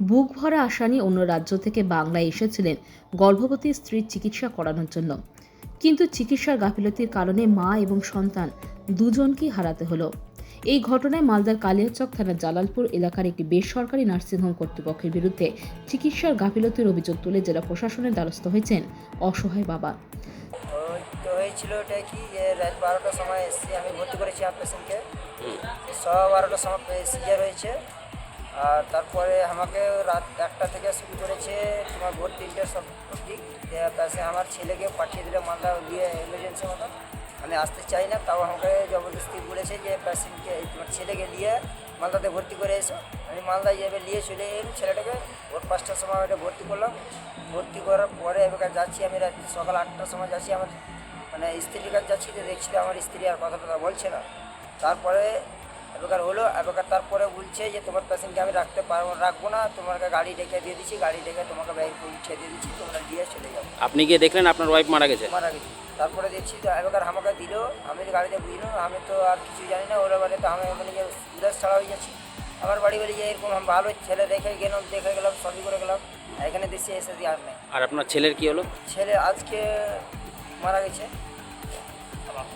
বুক ভরা আশা নিয়ে অন্য রাজ্য থেকে বাংলায় এসেছিলেন গর্ভবতী স্ত্রীর চিকিৎসা করানোর জন্য। কিন্তু চিকিৎসার গাফিলতির কারণে মা এবং সন্তান দুজনকেই হারাতে হলো। এই ঘটনায় মালদার কালিয়াচক থানার জালালপুর এলাকার একটি বেসরকারি নার্সিংহোম কর্তৃপক্ষের বিরুদ্ধে চিকিৎসার গাফিলতির অভিযোগ তুলে জেলা প্রশাসনের দ্বারস্থ হয়েছেন অসহায় বাবা। হয়েছিল ওটা কি যে রাত বারোটার সময় এসছি আমি ভর্তি করেছি আমার পেশেন্টকে সব বারোটার সময় সিজার হয়েছে। আর তারপরে আমাকে রাত একটা থেকে শুরু করেছে তোমার ভোর তিনটে সব ঠিক। পাশে আমার ছেলেকে পাঠিয়ে দিলে মালদা দিয়ে এমার্জেন্সি মতো। আমি আসতে চাই না, তাও আমাকে জবরদস্তি বলেছে যে পেশেন্টকে তোমার ছেলেকে নিয়ে মালদাতে ভর্তি করে এসো। আমি মালদায় যাবে নিয়ে চলে এলাম ছেলেটাকে। ভোর পাঁচটার সময় ওটা ভর্তি করলাম। ভর্তি করার পরে এবার যাচ্ছি, আমি রাত সকাল আটটার সময় যাচ্ছি। আমার মানে স্ত্রীর কাছে যাচ্ছি, তো দেখছি আমার স্ত্রী আর কথা টথা বলছে না। তারপরে এবার হলো এবার তারপরে বলছে যে তোমার পেশেন্টকে আমি রাখতে পারব রাখব না তোমাকে গাড়ি ডেকে দিয়ে দিচ্ছি গাড়ি ডেকে তোমাকে ব্যাগ পৌঁছে দিয়ে দিচ্ছি তোমরা দিয়ে চলে যাব আপনি গিয়ে দেখলেন আপনার ওয়াইফ মারা গেছে? মারা গেছে। তারপরে দেখছি তো এবার আমাকে দিল আমি তো গাড়িতে বুঝলাম আমি তো আর কিছু জানি না ওরা বাড়ি তো আমি মানে যে উদাস ছাড়া হয়ে যাচ্ছি। আমার বাড়ি বাড়ি যে এরকম ভালো ছেলে রেখে গেলাম দেখে গেলাম সবই করে গেলাম এখানে দেশে এসে দিয়ে আর নেই। আর আপনার ছেলের কি হলো? ছেলে আজকে মারা গেছে।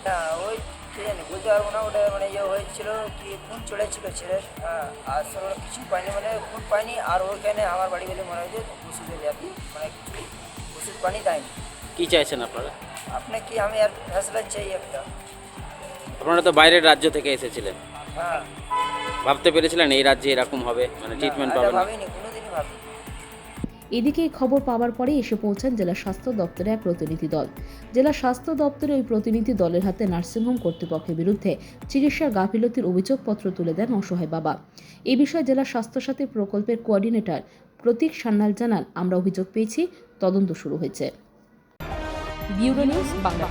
না ওই কি জানি বলতে পারব না ওটা মানে ইয়ে হয়েছিল কি খুন চলেছিল ছেলের। হ্যাঁ, আসলে ওরা কিছু পায়নি মানে খুন পায়নি আর ওইখানে আমার বাড়ি গেলে মনে হয়েছে ওষুধের জাতি মানে কিছু ওষুধ পানি দেয়নি। কি চাইছেন আপনারা? আপনি কি আমি আর ফেসলা চাই একটা। আপনারা তো বাইরের রাজ্য থেকে এসেছিলেন। হ্যাঁ। ভাবতে পেরেছিলেন এই রাজ্যে এরকম হবে মানে ট্রিটমেন্ট পাবেন ভাবিনি কোনোদিনই ভাবিনি। এদিকে এই খবর পাওয়ার পরে এসে পৌঁছান জেলা স্বাস্থ্য দপ্তরের এক প্রতিনিধি দল। জেলা স্বাস্থ্য দপ্তরের ওই প্রতিনিধি দলের হাতে নার্সিংহোম কর্তৃপক্ষের বিরুদ্ধে চিকিৎসার গাফিলতির অভিযোগপত্র তুলে দেন অসহায় বাবা। এ বিষয়ে জেলা স্বাস্থ্যসাথী প্রকল্পের কোঅর্ডিনেটর প্রতীক সান্যাল জানান, আমরা অভিযোগ পেয়েছি, তদন্ত শুরু হয়েছে। Bureau news Bangla